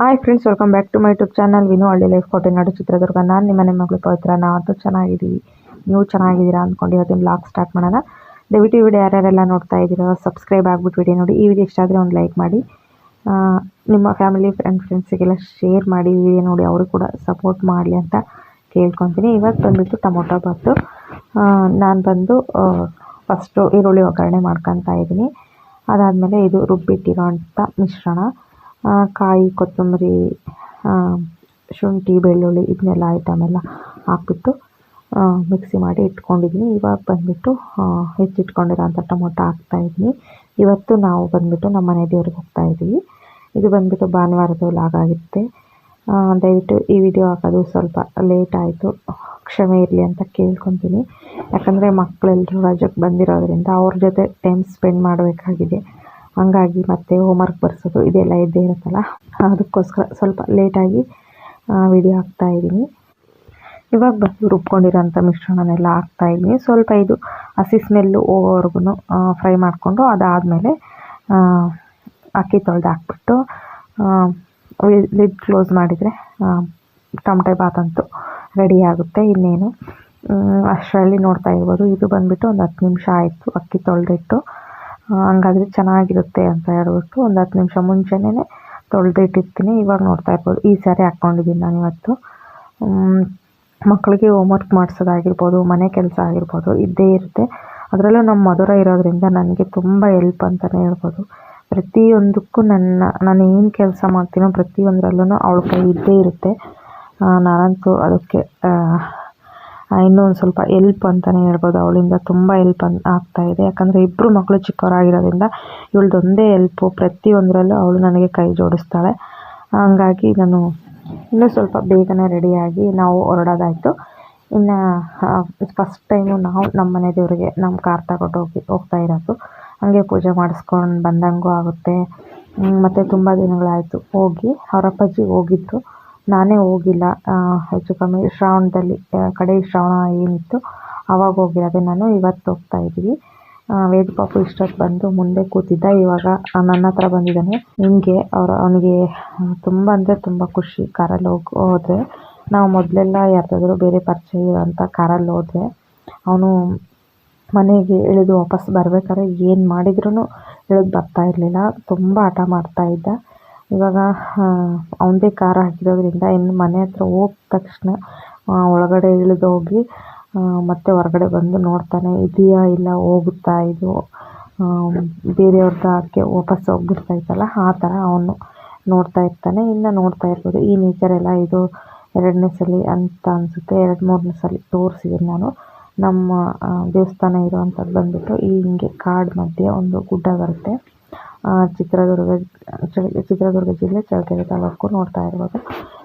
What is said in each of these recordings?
Hi friends welcome back to my YouTube channel Vinu Halli life Kotenadu Chitradurga ನಾನು ನಿಮ್ಮ ನಿಮ್ಮ ಮಗಳು ಪವಿತ್ರ. ನಾವಂತೂ ಚೆನ್ನಾಗಿದ್ದೀವಿ ನೀವು ಚೆನ್ನಾಗಿದ್ದೀರಾ ಅಂದ್ಕೊಂಡು ಇವತ್ತಿನ ಬ್ಲಾಗ್ ಸ್ಟಾರ್ಟ್ ಮಾಡೋಣ. ದಯವಿಟ್ಟು ಈ ವಿಡಿಯೋ ಯಾರ್ಯಾರೆಲ್ಲ ನೋಡ್ತಾ ಇದ್ದೀರೋ ಸಬ್ಸ್ಕ್ರೈಬ್ ಆಗ್ಬಿಟ್ಟು ವಿಡಿಯೋ ನೋಡಿ. ಈ ವಿಡಿಯೋ ಇಷ್ಟ ಆದರೆ ಒಂದು ಲೈಕ್ ಮಾಡಿ. ನಿಮ್ಮ ಫ್ಯಾಮಿಲಿ ಫ್ರೆಂಡ್ ಫ್ರೆಂಡ್ಸಿಗೆಲ್ಲ ಶೇರ್ ಮಾಡಿ ವಿಡಿಯೋ ನೋಡಿ. ಅವರು ಕೂಡ ಸಪೋರ್ಟ್ ಮಾಡಲಿ ಅಂತ ಕೇಳ್ಕೊತೀನಿ. ಇವತ್ತು ಬಂದುಬಿಟ್ಟು ಟೊಮೊಟೊ ಬಾತು. ನಾನು ಬಂದು ಫಸ್ಟು ಈರುಳ್ಳಿ ಒಗ್ಗರಣೆ ಮಾಡ್ಕೊತಾ ಇದ್ದೀನಿ. ಅದಾದಮೇಲೆ ಇದು ರುಬ್ಬಿಟ್ಟಿರೋ ಅಂಥ ಮಿಶ್ರಣ. ಕಾಯಿ, ಕೊತ್ತಂಬರಿ ಶುಂಠಿ, ಬೆಳ್ಳುಳ್ಳಿ ಇದನ್ನೆಲ್ಲ ಐಟಮ್ ಎಲ್ಲ ಹಾಕ್ಬಿಟ್ಟು ಮಿಕ್ಸಿ ಮಾಡಿ ಇಟ್ಕೊಂಡಿದ್ದೀನಿ. ಇವಾಗ ಬಂದುಬಿಟ್ಟು ಹೆಚ್ಚಿಟ್ಕೊಂಡಿರೋಂಥ ಟೊಮೊಟೊ ಹಾಕ್ತಾಯಿದ್ದೀನಿ ಇವತ್ತು ನಾವು ಬಂದುಬಿಟ್ಟು ನಮ್ಮ ಮನೆ ದೇವ್ರಿಗೆ ಹೋಗ್ತಾ ಇದ್ದೀವಿ. ಇದು ಬಂದುಬಿಟ್ಟು ಭಾನುವಾರದ ಲಾಗ್ ಆಗುತ್ತೆ ದಯವಿಟ್ಟು ಈ ವಿಡಿಯೋ ಹಾಕೋದು ಸ್ವಲ್ಪ ಲೇಟ್ ಆಯಿತು. ಕ್ಷಮೆ ಇರಲಿ ಅಂತ ಕೇಳ್ಕೊತೀನಿ. ಯಾಕಂದರೆ ಮಕ್ಕಳೆಲ್ಲರೂ ರಜಕ್ಕೆ ಬಂದಿರೋದ್ರಿಂದ ಅವ್ರ ಜೊತೆ ಟೈಮ್ ಸ್ಪೆಂಡ್ ಮಾಡಬೇಕಾಗಿದೆ. ಹಂಗಾಗಿ ಮತ್ತೆ ಹೋಮ್ವರ್ಕ್ ಬರ್ಸೋದು ಇದೆಲ್ಲ ಇದ್ದೇ ಇರುತ್ತಲ್ಲ? ಅದಕ್ಕೋಸ್ಕರ ಸ್ವಲ್ಪ ಲೇಟಾಗಿ ವಿಡಿಯೋ ಹಾಕ್ತಾ ಇದ್ದೀನಿ. ಇವಾಗ ಬಂದು ರುಬ್ಕೊಂಡಿರೋಂಥ ಮಿಶ್ರಣನೆಲ್ಲ ಹಾಕ್ತಾ ಇದ್ದೀನಿ. ಸ್ವಲ್ಪ ಇದು ಹಸಿ ಸ್ಮೆಲ್ಲು ಹೋಗೋವರೆಗೂ ಫ್ರೈ ಮಾಡಿಕೊಂಡು ಅದಾದಮೇಲೆ ಅಕ್ಕಿ ತೊಳೆದು ಹಾಕ್ಬಿಟ್ಟು ಲಿಡ್ ಕ್ಲೋಸ್ ಮಾಡಿದರೆ ಟೊಮಟೆ ಬಾತಂತೂ ರೆಡಿ ಆಗುತ್ತೆ ಇನ್ನೇನು. ಅಷ್ಟರಲ್ಲಿ ನೋಡ್ತಾ ಇರ್ಬೋದು. ಇದು ಬಂದುಬಿಟ್ಟು ಒಂದು ಹತ್ತು ನಿಮಿಷ ಆಯಿತು ಅಕ್ಕಿ ತೊಳೆದಿಟ್ಟು. ಹಂಗಾದ್ರೆ ಚೆನ್ನಾಗಿರುತ್ತೆ ಅಂತ ಹೇಳ್ಬಿಟ್ಟು ಒಂದು ಹತ್ತು ನಿಮಿಷ ಮುಂಚೆನೇ ತೊಳೆದಿಟ್ಟಿರ್ತೀನಿ. ಇವಾಗ ನೋಡ್ತಾ ಇರ್ಬೋದು. ಈ ಸ್ಯಾರಿ ಹಾಕ್ಕೊಂಡಿದ್ದೀನಿ ನಾನು ಇವತ್ತು. ಮಕ್ಕಳಿಗೆ ಹೋಮ್ವರ್ಕ್ ಮಾಡಿಸೋದಾಗಿರ್ಬೋದು, ಮನೆ ಕೆಲಸ ಆಗಿರ್ಬೋದು, ಇದ್ದೇ ಇರುತ್ತೆ. ಅದರಲ್ಲೂ ನಮ್ಮ ಮಧುರ ಇರೋದ್ರಿಂದ ನನಗೆ ತುಂಬ ಹೆಲ್ಪ್ ಅಂತಲೇ ಹೇಳ್ಬೋದು. ಪ್ರತಿಯೊಂದಕ್ಕೂ ನನ್ನ, ನಾನು ಏನು ಕೆಲಸ ಮಾಡ್ತೀನೋ ಪ್ರತಿಯೊಂದರಲ್ಲೂ ಅವಳ ಕೈ ಇದ್ದೇ ಇರುತ್ತೆ. ನಾನಂತೂ ಅದಕ್ಕೆ ಇನ್ನೂ ಒಂದು ಸ್ವಲ್ಪ ಎಲ್ಪ್ ಅಂತಲೇ ಹೇಳ್ಬೋದು. ಅವಳಿಂದ ತುಂಬ ಎಲ್ಪ್ ಅನ್ ಆಗ್ತಾ ಇದೆ. ಯಾಕಂದರೆ ಇಬ್ಬರು ಮಕ್ಕಳು ಚಿಕ್ಕವರಾಗಿರೋದ್ರಿಂದ ಇವಳದೊಂದೇ ಎಲ್ಪು ಪ್ರತಿಯೊಂದರಲ್ಲೂ ಅವಳು ನನಗೆ ಕೈ ಜೋಡಿಸ್ತಾಳೆ. ಹಂಗಾಗಿ ನಾನು ಇನ್ನೂ ಸ್ವಲ್ಪ ಬೇಗನೆ ರೆಡಿಯಾಗಿ ನಾವು ಹೊರಡೋದಾಯಿತು. ಇನ್ನು ಫಸ್ಟ್ ಟೈಮು ನಾವು ನಮ್ಮ ಮನೆ ದೇವರಿಗೆ ನಮ್ಮ ಕಾರ್ ತಗೊಂಡು ಹೋಗಿ ಹೋಗ್ತಾ ಇರೋದು. ಹಾಗೆ ಪೂಜೆ ಮಾಡಿಸ್ಕೊಂಡು ಬಂದಂಗೂ ಆಗುತ್ತೆ. ಮತ್ತು ತುಂಬ ದಿನಗಳಾಯಿತು. ಹೋಗಿ ಅವರಪ್ಪಾಜಿ ಹೋಗಿದ್ದರು ನಾನೇ ಹೋಗಿಲ್ಲ. ಹೆಚ್ಚು ಕಮ್ಮಿ ಶ್ರಾವಣದಲ್ಲಿ ಕಡೆ ಶ್ರಾವಣ ಏನಿತ್ತು ಆವಾಗ ಹೋಗಿರೋದೆ ನಾನು ಇವತ್ತು ಹೋಗ್ತಾ ಇದ್ದೀವಿ. ವೇದ ಪಾಪು ಇಷ್ಟೊತ್ತು ಬಂದು ಮುಂದೆ ಕೂತಿದ್ದ. ಇವಾಗ ನನ್ನ ಹತ್ರ ಬಂದಿದ್ದಾನೆ. ಹಿಂಗೆ ಅವ್ರು, ಅವನಿಗೆ ತುಂಬ ಅಂದರೆ ತುಂಬ ಖುಷಿ. ಕಾರಲ್ಲಿ ಹೋಗಿ, ಹೋದರೆ ನಾವು ಮೊದಲೆಲ್ಲ ಯಾರ್ದಾದ್ರೂ ಬೇರೆ ಪರಿಚಯ ಇರೋಂಥ ಕಾರಲ್ಲಿ ಹೋದರೆ ಅವನು ಮನೆಗೆ ಇಳಿದು ವಾಪಸ್ ಬರ್ಬೇಕಾದ್ರೆ ಏನು ಮಾಡಿದ್ರೂ ಇಳಿದು ಬರ್ತಾ ಇರಲಿಲ್ಲ. ತುಂಬ ಹಠ ಮಾಡ್ತಾ ಇದ್ದ. ಇವಾಗ ಅವನದೇ ಕಾರ್ ಹಾಕಿರೋದ್ರಿಂದ ಇನ್ನು ಮನೆ ಹತ್ರ ಹೋದ ತಕ್ಷಣ ಒಳಗಡೆ ಇಳಿದೋಗಿ ಮತ್ತೆ ಹೊರಗಡೆ ಬಂದು ನೋಡ್ತಾನೆ, ಇದೆಯಾ ಇಲ್ಲ, ಹೋಗುತ್ತಾ ಇದು ಬೇರೆಯವ್ರದ್ದು ಹಾಕಿ ವಾಪಸ್ ಹೋಗ್ಬಿಡ್ತೈತಲ್ಲ ಆ ಥರ ಅವನು ನೋಡ್ತಾ ಇರ್ತಾನೆ, ಇನ್ನು ನೋಡ್ತಾ ಇರ್ಬೋದು. ಈ ನೇಚರ್ ಎಲ್ಲ ಇದು ಎರಡನೇ ಸಲ ಅಂತ ಅನಿಸುತ್ತೆ, ಎರಡು ಮೂರನೇ ಸಲ ತೋರಿಸಿದ್ದೀನಿ ನಾನು. ನಮ್ಮ ದೇವಸ್ಥಾನ ಇರುವಂಥದ್ದು ಬಂದುಬಿಟ್ಟು ಈ ಹಿಂಗೆ ಕಾಡು ಮಧ್ಯೆ ಒಂದು ಗುಡ್ಡ ಬರುತ್ತೆ. ಆ, ಚಿತ್ರದುರ್ಗ ಚಿತ್ರದುರ್ಗ ಜಿಲ್ಲೆ ಚಳ್ಳಕೆರೆ ತಾಲೂಕು ನೋಡ್ತಾ ಇರ್ಬೋದು.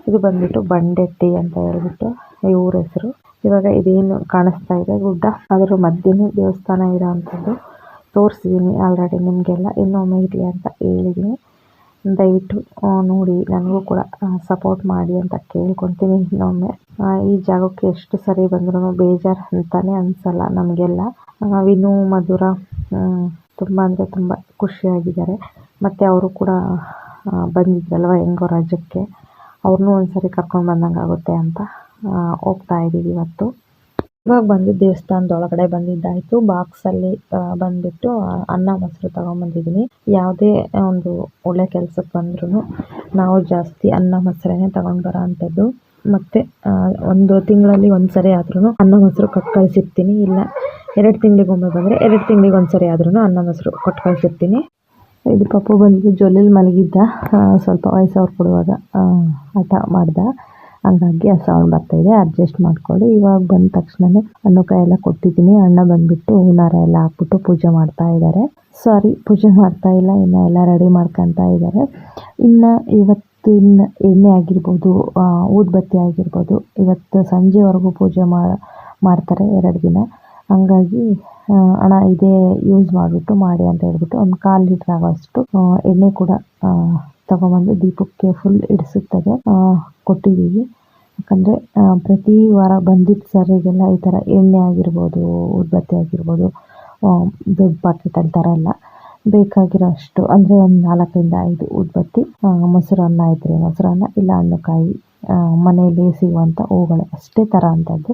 ಇದು ಬಂದ್ಬಿಟ್ಟು ಬಂಡೆಟ್ಟಿ ಅಂತ ಹೇಳ್ಬಿಟ್ಟು ಈ ಊರ ಹೆಸರು. ಇವಾಗ ಇದೇನು ಕಾಣಿಸ್ತಾ ಇದೆ ಗುಡ್ಡ. ಅದರ ಮಧ್ಯೆನೇ ದೇವಸ್ಥಾನ ಇರೋವಂಥದ್ದು ತೋರಿಸಿದ್ದೀನಿ ಆಲ್ರೆಡಿ ನಿಮಗೆಲ್ಲ. ಇನ್ನೊಮ್ಮೆ ಇರಲಿ ಅಂತ ಹೇಳಿದ್ದೀನಿ ದಯವಿಟ್ಟು ನೋಡಿ ನನಗೂ ಕೂಡ ಸಪೋರ್ಟ್ ಮಾಡಿ ಅಂತ ಕೇಳ್ಕೊತೀನಿ ಇನ್ನೊಮ್ಮೆ ಈ ಜಾಗಕ್ಕೆ ಎಷ್ಟು ಸರಿ ಬಂದ್ರೂ ಬೇಜಾರು ಅಂತಲೇ ಅನಿಸಲ್ಲ ನಮಗೆಲ್ಲ. ವಿನು ಮಧುರ ತುಂಬ ಅಂದರೆ ತುಂಬ ಖುಷಿಯಾಗಿದ್ದಾರೆ. ಮತ್ತು ಅವರು ಕೂಡ ಬಂದಿದ್ರಲ್ವ ಹೆಂಗೋ ರಾಜ್ಯಕ್ಕೆ ಅವ್ರನ್ನೂ ಒಂದ್ಸರಿ ಕರ್ಕೊಂಡು ಬಂದಂಗೆ ಆಗುತ್ತೆ ಅಂತ ಹೋಗ್ತಾ ಇದ್ದೀವಿ ಇವತ್ತು. ಇವಾಗ ಬಂದು ದೇವಸ್ಥಾನದ ಒಳಗಡೆ ಬಂದಿದ್ದಾಯಿತು. ಬಾಕ್ಸಲ್ಲಿ ಬಂದುಬಿಟ್ಟು ಅನ್ನ ಮೊಸರು ತೊಗೊಂಬಂದಿದ್ದೀನಿ. ಯಾವುದೇ ಒಂದು ಒಳ್ಳೆ ಕೆಲಸಕ್ಕೆ ಬಂದ್ರೂ ನಾವು ಜಾಸ್ತಿ ಅನ್ನ ಮೊಸರನ್ನೇ ತಗೊಂಡು ಬರೋ ಅಂಥದ್ದು. ಮತ್ತು ಒಂದು ತಿಂಗಳಲ್ಲಿ ಒಂದು ಸರಿ ಆದ್ರೂ ಅನ್ನ ಮೊಸರು ಕೊಟ್ಟು ಕಳಿಸಿರ್ತೀನಿ. ಇಲ್ಲ ಎರಡು ತಿಂಗಳಿಗೊಮ್ಮೆ ಬಂದರೆ ಎರಡು ತಿಂಗಳಿಗೆ ಒಂದು ಸರಿ ಆದ್ರೂ ಅನ್ನ ಮೊಸರು ಕೊಟ್ಟು ಕಳಿಸಿರ್ತೀನಿ ಇದು ಪಪ್ಪು ಬಂದು ಜೊಲೆಲಿ ಮಲಗಿದ್ದ ಸ್ವಲ್ಪ ವಯಸ್ಸವ್ರು ಕೊಡುವಾಗ ಆಟ ಮಾಡ್ದ. ಹಂಗಾಗಿ ಆ ಸೌಂಡ್ ಬರ್ತಾಯಿದೆ ಅಡ್ಜಸ್ಟ್ ಮಾಡಿಕೊಳ್ಳಿ. ಇವಾಗ ಬಂದ ತಕ್ಷಣನೇ ಹಣ್ಣು ಎಲ್ಲ ಕೊಟ್ಟಿದ್ದೀನಿ. ಅಣ್ಣ ಬಂದ್ಬಿಟ್ಟು ಹೂನಾರ ಎಲ್ಲ ಹಾಕ್ಬಿಟ್ಟು ಪೂಜೆ ಮಾಡ್ತಾ ಇದ್ದಾರೆ. ಸಾರಿ ಪೂಜೆ ಮಾಡ್ತಾ ಇಲ್ಲ, ಇನ್ನು ಎಲ್ಲ ರೆಡಿ ಮಾಡ್ಕೊತಾ ಇದ್ದಾರೆ. ಇನ್ನು ಇವತ್ತಿನ ಎಣ್ಣೆ ಆಗಿರ್ಬೋದು ಊದ್ಬತ್ತಿ ಆಗಿರ್ಬೋದು, ಇವತ್ತು ಸಂಜೆವರೆಗೂ ಪೂಜೆ ಮಾಡ್ತಾರೆ ಎರಡು ದಿನ. ಹಂಗಾಗಿ ಅಣ್ಣ ಇದೇ ಯೂಸ್ ಮಾಡಿಬಿಟ್ಟು ಮಾಡಿ ಅಂತ ಹೇಳ್ಬಿಟ್ಟು ಒಂದು ಕಾಲು ಲೀಟ್ರ್ ಆಗೋಷ್ಟು ಎಣ್ಣೆ ಕೂಡ ತಗೊಂಬಂದು ದೀಪಕ್ಕೆ ಫುಲ್ ಇಡಿಸುತ್ತದೆ ಕೊಟ್ಟಿದ್ದೀವಿ. ಯಾಕಂದರೆ ಪ್ರತಿ ವಾರ ಬಂದಿದ್ದ ಸರಿಗೆಲ್ಲ ಈ ಥರ ಎಣ್ಣೆ ಆಗಿರ್ಬೋದು, ಉದ್ಬತ್ತಿ ಆಗಿರ್ಬೋದು ದೊಡ್ಡ ಪಾಕೆಟಲ್ಲಿ ತರಲ್ಲ ಬೇಕಾಗಿರೋ ಅಷ್ಟು ಅಂದರೆ ಒಂದು ನಾಲ್ಕರಿಂದ ಐದು ಉದ್ಬತ್ತಿ ಮೊಸರನ್ನ ಇದ್ದರೆ ಮೊಸರನ್ನ, ಇಲ್ಲ ಹಣ್ಣುಕಾಯಿ ಮನೆಯಲ್ಲಿ ಸಿಗುವಂಥ ಹೂಗಳು, ಅಷ್ಟೇ ಥರ ಅಂಥದ್ದು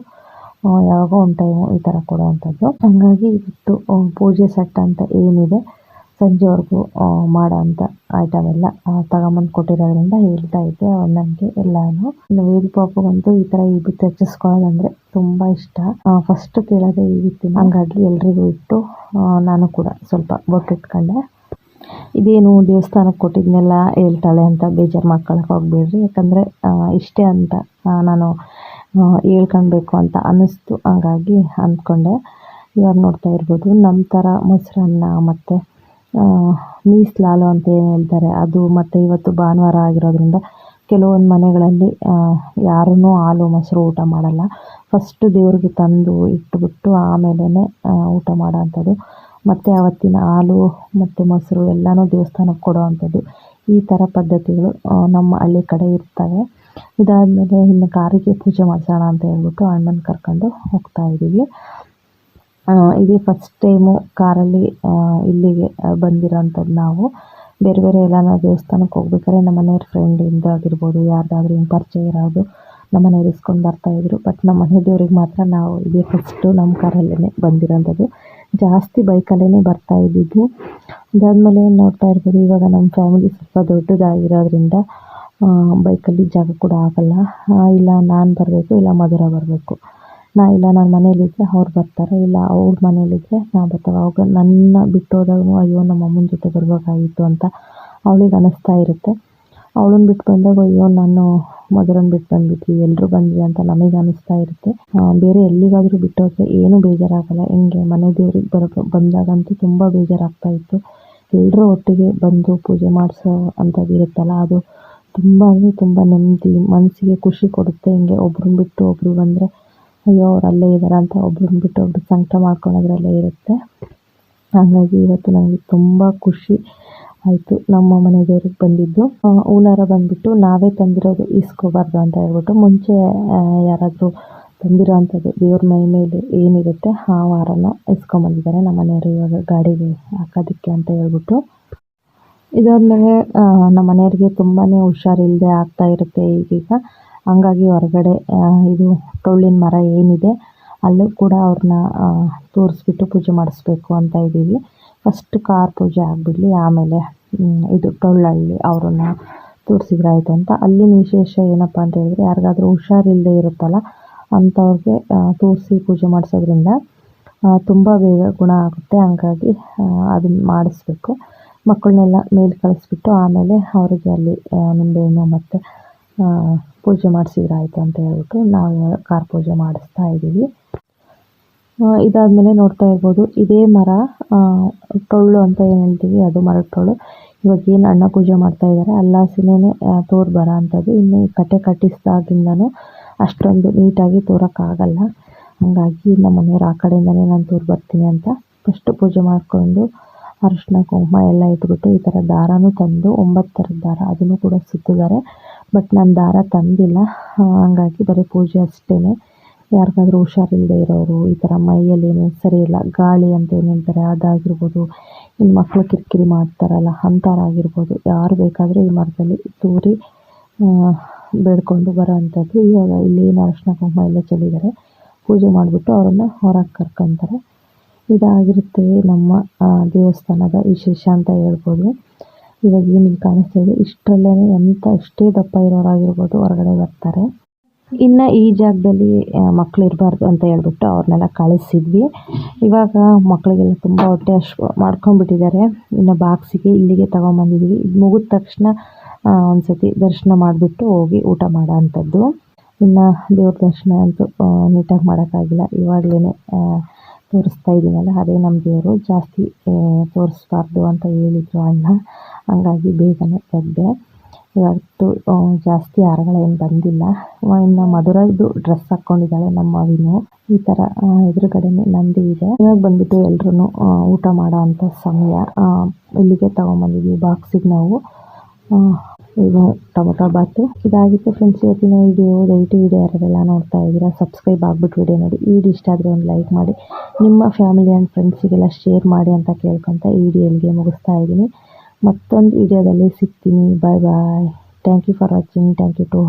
ಯಾವಾಗೋ ಒನ್ ಟೈಮು ಈ ಥರ ಕೊಡುವಂಥದ್ದು ಹಂಗಾಗಿ ಇವತ್ತು ಪೂಜೆ ಸೆಟ್ ಅಂತ ಏನಿದೆ ಸಂಜೆವರೆಗೂ ಮಾಡೋ ಅಂಥ ಐಟಮ್ ಎಲ್ಲ ತಗೊಂಬಂದು ಕೊಟ್ಟಿರೋದ್ರಿಂದ ಹೇಳ್ತಾ ಇದ್ದೆ. ಒಂದೊಂದೇ ಎಲ್ಲಾನು ವೇದಿ ಪಾಪಗಂತೂ ಈ ಥರ ಈ ಬಿತ್ತು ಹಚ್ಚಿಸ್ಕೊಳ್ಳೋದಂದ್ರೆ ತುಂಬ ಇಷ್ಟ. ಫಸ್ಟ್ ಕೇಳೋದೇ ಈ ಹಂಗಾಗಿ ಎಲ್ರಿಗೂ ಇಟ್ಟು ನಾನು ಕೂಡ ಸ್ವಲ್ಪ ಬೊಟ್ಟಿಟ್ಕೊಂಡೆ. ಇದೇನು ದೇವಸ್ಥಾನಕ್ಕೆ ಕೊಟ್ಟಿದ್ನೆಲ್ಲ ಹೇಳ್ತಾಳೆ ಅಂತ ಬೇಜಾರು ಮಾಡ್ಕೊಳಕ್ಕೆ ಹೋಗ್ಬೇಡ್ರಿ. ಯಾಕಂದರೆ ಇಷ್ಟೇ ಅಂತ ನಾನು ಹೇಳ್ಕೊಳ್ಬೇಕು ಅಂತ ಅನ್ನಿಸ್ತು. ಹಾಗಾಗಿ ಅಂದ್ಕೊಂಡೆ. ಇವಾಗ ನೋಡ್ತಾ ಇರ್ಬೋದು ನಮ್ಮ ಥರ ಮೊಸರನ್ನ ಮತ್ತು ಮೀಸಲಾಲು ಅಂತ ಏನು ಹೇಳ್ತಾರೆ, ಅದು ಮತ್ತು ಇವತ್ತು ಭಾನುವಾರ ಆಗಿರೋದ್ರಿಂದ ಕೆಲವೊಂದು ಮನೆಗಳಲ್ಲಿ ಯಾರೂ ಹಾಲು, ಮೊಸರು ಊಟ ಮಾಡಲ್ಲ. ಫಸ್ಟ್ ದೇವ್ರಿಗೆ ತಂದು ಇಟ್ಬಿಟ್ಟು ಆಮೇಲೆ ಊಟ ಮಾಡೋ ಅಂಥದ್ದು ಮತ್ತು ಆವತ್ತಿನ ಹಾಲು ಮತ್ತು ಮೊಸರು ಎಲ್ಲನೂ ದೇವಸ್ಥಾನಕ್ಕೆ ಕೊಡೋ ಅಂಥದ್ದು ಈ ಥರ ಪದ್ಧತಿಗಳು ನಮ್ಮ ಹಳ್ಳಿ ಕಡೆ ಇರ್ತವೆ. ಇದಾದಮೇಲೆ ಇನ್ನು ಕಾರಿಗೆ ಪೂಜೆ ಮಾಡಿಸೋಣ ಅಂತ ಹೇಳ್ಬಿಟ್ಟು ಅಣ್ಣನ ಕರ್ಕೊಂಡು ಹೋಗ್ತಾ ಇದ್ದೀವಿ. ಇದೇ ಫಸ್ಟ್ ಟೈಮು ಕಾರಲ್ಲಿ ಇಲ್ಲಿಗೆ ಬಂದಿರೋಂಥದ್ದು ನಾವು. ಬೇರೆ ಬೇರೆ ಎಲ್ಲ ನಾವು ದೇವಸ್ಥಾನಕ್ಕೆ ಹೋಗ್ಬೇಕಾದ್ರೆ ನಮ್ಮ ಮನೆಯವ್ರ ಫ್ರೆಂಡಿಂದ ಆಗಿರ್ಬೋದು, ಯಾರ್ದಾದ್ರೂ ಹಿಂಗೆ ಪರಿಚಯ ಇರೋದು ನಮ್ಮ ಮನೆಯವ್ರು ಇಸ್ಕೊಂಡು ಬರ್ತಾಯಿದ್ರು ಬಟ್ ನಮ್ಮ ಮನೆ ದೇವ್ರಿಗೆ ಮಾತ್ರ ನಾವು ಇದೇ ಫಸ್ಟು ನಮ್ಮ ಕಾರಲ್ಲೇ ಬಂದಿರೋಂಥದ್ದು. ಜಾಸ್ತಿ ಬೈಕಲ್ಲೇ ಬರ್ತಾ ಇದ್ದಿದ್ದು. ಅದಾದಮೇಲೆ ನೋಡ್ತಾ ಇರ್ಬೋದು, ಇವಾಗ ನಮ್ಮ ಫ್ಯಾಮಿಲಿ ಸ್ವಲ್ಪ ದೊಡ್ಡದಾಗಿರೋದ್ರಿಂದ ಬೈಕಲ್ಲಿ ಜಾಗ ಕೂಡ ಆಗಲ್ಲ. ಇಲ್ಲ ನಾನು ಬರಬೇಕು, ಇಲ್ಲ ಮಧುರ ಬರಬೇಕು. ನಾ, ಇಲ್ಲ ನಾನು ಮನೇಲಿದ್ದರೆ ಅವ್ರು ಬರ್ತಾರೆ, ಇಲ್ಲ ಅವ್ರ ಮನೇಲಿದ್ದರೆ ನಾ ಬರ್ತಾರೆ ಅವಾಗ ನನ್ನ ಬಿಟ್ಟು ಹೋದಾಗೂ ಅಯ್ಯೋ ನಮ್ಮ ಅಮ್ಮನ ಜೊತೆ ಬರಬೇಕಾಗಿತ್ತು ಅಂತ ಅವಳಿಗೆ ಅನ್ನಿಸ್ತಾ ಇರುತ್ತೆ. ಅವಳನ್ನ ಬಿಟ್ಟು ಬಂದಾಗ ಅಯ್ಯೋ ನಾನು ಮಧುರನ್ನ ಬಿಟ್ಟು ಬಂದ್ಬಿಟ್ವಿ ಎಲ್ಲರೂ ಬಂದ್ವಿ ಅಂತ ನಮಗೆ ಅನ್ನಿಸ್ತಾ ಇರುತ್ತೆ. ಬೇರೆ ಎಲ್ಲಿಗಾದರೂ ಬಿಟ್ಟು ಹೋದ್ರೆ ಏನೂ ಬೇಜಾರಾಗಲ್ಲ. ಹೆಂಗೆ ಮನೆ ದೇವ್ರಿಗೆ ಬರೋ ಬಂದಾಗಂತೂ ತುಂಬ ಬೇಜಾರಾಗ್ತಾ ಇತ್ತು. ಎಲ್ಲರೂ ಒಟ್ಟಿಗೆ ಬಂದು ಪೂಜೆ ಮಾಡಿಸೋ ಅಂಥದ್ದು ಇರುತ್ತಲ್ಲ ಅದು ತುಂಬ ಅಂದರೆ ತುಂಬ ನೆಮ್ಮದಿ, ಮನಸ್ಸಿಗೆ ಖುಷಿ ಕೊಡುತ್ತೆ. ಹಿಂಗೆ ಒಬ್ರನ್ನ ಬಿಟ್ಟು ಒಬ್ಬರು ಬಂದರೆ, ಅಯ್ಯೋ, ಅವ್ರು ಅಲ್ಲೇ ಇದ್ದಾರೆ ಅಂತ ಒಬ್ರನ್ನ ಬಿಟ್ಟು ಒಬ್ರು ಸಂಕಟ ಮಾಡ್ಕೊಳೋದ್ರಲ್ಲೇ ಇರುತ್ತೆ. ಹಾಗಾಗಿ ಇವತ್ತು ನನಗೆ ತುಂಬ ಖುಷಿ ಆಯಿತು ನಮ್ಮ ಮನೆ ದೇವ್ರಿಗೆ ಬಂದಿದ್ದು. ಊನಾರ ಬಂದುಬಿಟ್ಟು ನಾವೇ ತಂದಿರೋದು ಇಸ್ಕೋಬಾರ್ದು ಅಂತ ಹೇಳ್ಬಿಟ್ಟು ಮುಂಚೆ ಯಾರಾದರೂ ತಂದಿರೋ ಅಂಥದ್ದು ದೇವ್ರ ಮೈ ಮೇಲೆ ಏನಿರುತ್ತೆ ಆ ವಾರನ ಇಸ್ಕೊಂಬಂದಿದ್ದಾರೆ ನಮ್ಮ ಮನೆಯವರು ಇವಾಗ ಗಾಡಿಗೆ ಹಾಕೋದಕ್ಕೆ ಅಂತ ಹೇಳ್ಬಿಟ್ಟು. ಇದಾದಮೇಲೆ ನಮ್ಮ ಮನೆಯವ್ರಿಗೆ ತುಂಬಾ ಹುಷಾರಿಲ್ಲದೆ ಆಗ್ತಾ ಇರುತ್ತೆ ಈಗೀಗ. ಹಂಗಾಗಿ ಹೊರಗಡೆ ಇದು ಟೊಳ್ಳಿನ ಮರ ಏನಿದೆ, ಅಲ್ಲೂ ಕೂಡ ಅವ್ರನ್ನ ತೋರಿಸ್ಬಿಟ್ಟು ಪೂಜೆ ಮಾಡಿಸ್ಬೇಕು ಅಂತ ಇದ್ದೀವಿ. ಫಸ್ಟ್ ಕಾರ್ ಪೂಜೆ ಆಗಿಬಿಡಲಿ, ಆಮೇಲೆ ಇದು ಟೊಳ್ಳಲ್ಲಿ ಅವ್ರನ್ನ ತೋರಿಸಿದ್ರೆ ಆಯಿತು ಅಂತ. ಅಲ್ಲಿನ ವಿಶೇಷ ಏನಪ್ಪ ಅಂತ ಹೇಳಿದ್ರೆ, ಯಾರಿಗಾದ್ರೂ ಹುಷಾರಿಲ್ಲದೆ ಇರುತ್ತಲ್ಲ ಅಂಥವ್ರಿಗೆ ತೋರಿಸಿ ಪೂಜೆ ಮಾಡಿಸೋದ್ರಿಂದ ತುಂಬ ಬೇಗ ಗುಣ ಆಗುತ್ತೆ. ಹಂಗಾಗಿ ಅದನ್ನ ಮಾಡಿಸ್ಬೇಕು. ಮಕ್ಕಳನ್ನೆಲ್ಲ ಮೇಲೆ ಕಳಿಸ್ಬಿಟ್ಟು ಆಮೇಲೆ ಅವರಿಗೆ ಅಲ್ಲಿ ನಿಂಬೆಹಣ್ಣು ಮತ್ತು ಪೂಜೆ ಮಾಡಿಸಿದ್ರೆ ಆಯಿತು ಅಂತ ಹೇಳ್ಬಿಟ್ಟು ನಾವು ಕಾರ್ ಪೂಜೆ ಮಾಡಿಸ್ತಾ ಇದ್ದೀವಿ. ಇದಾದಮೇಲೆ ನೋಡ್ತಾ ಇರ್ಬೋದು, ಇದೇ ಮರ ಟೊಳ್ಳು ಅಂತ ಏನು ಹೇಳ್ತೀವಿ, ಅದು ಮರ ಟೊಳ್ಳು. ಇವಾಗ ಏನು ಅಣ್ಣ ಪೂಜೆ ಮಾಡ್ತಾ ಇದ್ದಾರೆ ಅಲ್ಲಾಸಿನೇ ತೋರು ಬರ ಅಂಥದ್ದು ಇನ್ನು ಕಟ್ಟೆ ಕಟ್ಟಿಸಿದಾಗಿಂದನೂ ಅಷ್ಟೊಂದು ನೀಟಾಗಿ ತೋರೋಕ್ಕಾಗಲ್ಲ. ಹಾಗಾಗಿ ನಮ್ಮ ಮನೆಯವ್ರು ಆ ಕಡೆಯಿಂದನೇ ನಾನು ತೋರು ಬರ್ತೀನಿ ಅಂತ ಫಸ್ಟು ಪೂಜೆ ಮಾಡಿಕೊಂಡು ಅರಿಶಿನ, ಕುಂಕುಮ ಎಲ್ಲ ಇಟ್ಬಿಟ್ಟು ಈ ಥರ ದಾರನೂ ತಂದು ಒಂಬತ್ತು ಥರದ ದಾರ ಅದನ್ನು ಕೂಡ ಸುತ್ತಿದ್ದಾರೆ. ಬಟ್ ನಾನು ದಾರ ತಂದಿಲ್ಲ. ಹಾಗಾಗಿ ಬರೀ ಪೂಜೆ ಅಷ್ಟೇ ಯಾರಿಗಾದ್ರೂ ಹುಷಾರಿಲ್ಲದೆ ಇರೋರು ಈ ಥರ ಮೈಯಲ್ಲಿ ಏನು ಸರಿ ಇಲ್ಲ, ಗಾಳಿ ಅಂತ ಏನು ಹೇಳ್ತಾರೆ ಅದಾಗಿರ್ಬೋದು, ಇನ್ನು ಮಕ್ಕಳು ಕಿರಿಕಿರಿ ಮಾಡ್ತಾರಲ್ಲ ಅಂಥವ್ರಾಗಿರ್ಬೋದು, ಯಾರು ಬೇಕಾದರೂ ಈ ಮರದಲ್ಲಿ ತೂರಿ ಬೇಡ್ಕೊಂಡು ಬರೋ ಅಂಥದ್ದು ಇವಾಗ ಇಲ್ಲಿ ಏನು ಅರಿಶಿನ, ಕುಂಕುಮ ಎಲ್ಲ ಚೆಲ್ಲಿದ್ದಾರೆ. ಪೂಜೆ ಮಾಡಿಬಿಟ್ಟು ಅವರನ್ನು ಹೊರಗೆ ಕರ್ಕೊತಾರೆ. ಇದಾಗಿರುತ್ತೆ ನಮ್ಮ ದೇವಸ್ಥಾನದ ವಿಶೇಷ ಅಂತ ಹೇಳ್ಬೋದು. ಇವಾಗ ಏನು ಇಲ್ಲಿ ಕಾಣಿಸ್ತಾ ಇದೆ. ಇಷ್ಟರಲ್ಲೇ ಎಂಥ ಎಷ್ಟೇ ದಪ್ಪ ಇರೋರಾಗಿರ್ಬೋದು ಹೊರಗಡೆ ಬರ್ತಾರೆ. ಇನ್ನು ಈ ಜಾಗದಲ್ಲಿ ಮಕ್ಕಳು ಇರಬಾರ್ದು ಅಂತ ಹೇಳ್ಬಿಟ್ಟು ಅವ್ರನ್ನೆಲ್ಲ ಕಳಿಸಿದ್ವಿ. ಇವಾಗ ಮಕ್ಕಳಿಗೆಲ್ಲ ತುಂಬ ಹೊಟ್ಟೆ ಅಷ್ಟು ಮಾಡ್ಕೊಂಡ್ಬಿಟ್ಟಿದ್ದಾರೆ. ಇನ್ನು ಬಾಕ್ಸಿಗೆ ಇಲ್ಲಿಗೆ ತೊಗೊಂಬಂದಿದ್ವಿ. ಇದು ಮುಗಿದ ತಕ್ಷಣ ಒಂದು ಒಂದ್ಸತಿ ದರ್ಶನ ಮಾಡಿಬಿಟ್ಟು ಹೋಗಿ ಊಟ ಮಾಡೋ ಇನ್ನು ದೇವ್ರ ದರ್ಶನ ಅಂತೂ ನೀಟಾಗಿ ಮಾಡೋಕ್ಕಾಗಿಲ್ಲ. ಇವಾಗಲೇ ತೋರಿಸ್ತಾ ಇದ್ದೀನಲ್ಲ ಅದೇ ನಮ್ಮ ದೇವರು. ಜಾಸ್ತಿ ತೋರಿಸ್ಬಾರ್ದು ಅಂತ ಹೇಳಿದ್ರು ಅಣ್ಣ. ಹಂಗಾಗಿ ಬೇಗನೆ ತೆಗೆದೆ. ಇವತ್ತು ಜಾಸ್ತಿ ಹಾರಗಳೇನು ಬಂದಿಲ್ಲ. ಇನ್ನು ಮಧುರದ್ದು ಡ್ರೆಸ್ ಹಾಕ್ಕೊಂಡಿದ್ದಾಳೆ ನಮ್ಮ ಅವಿನು ಈ ಥರ ಎದುರುಗಡೆನೇ ನಂದಿ ಇದೆ. ಇವಾಗ ಬಂದ್ಬಿಟ್ಟು ಎಲ್ರೂ ಊಟ ಮಾಡೋ ಅಂಥ ಸಮಯ. ಇಲ್ಲಿಗೆ ತಗೊಂಬಂದಿದ್ವಿ ಬಾಕ್ಸಿಗೆ ನಾವು. ಇದು ಟೊಮೊಟೊ ಬಾತು. ಇದಾಗಿತ್ತು ಫ್ರೆಂಡ್ಸ್ ಇವತ್ತಿನ ವಿಡಿಯೋ ದಯವಿಟ್ಟು ವಿಡಿಯೋ ಯಾರೆಲ್ಲ ನೋಡ್ತಾ ಇದ್ದೀರಾ ಸಬ್ಸ್ಕ್ರೈಬ್ ಆಗ್ಬಿಟ್ಟು ವಿಡಿಯೋ ನೋಡಿ. ಈ ವಿಡಿಯೋ ಇಷ್ಟ ಆದರೆ ಒಂದು ಲೈಕ್ ಮಾಡಿ. ನಿಮ್ಮ ಫ್ಯಾಮಿಲಿ ಆ್ಯಂಡ್ ಫ್ರೆಂಡ್ಸಿಗೆಲ್ಲ ಶೇರ್ ಮಾಡಿ ಅಂತ ಕೇಳ್ಕೊತ ಈ ವಿಡಿಯೋ ಮುಗಿಸ್ತಾ ಇದ್ದೀನಿ. ಮತ್ತೊಂದು ವಿಡಿಯೋದಲ್ಲಿ ಸಿಗ್ತೀನಿ. Bye bye thank you for watching thank you to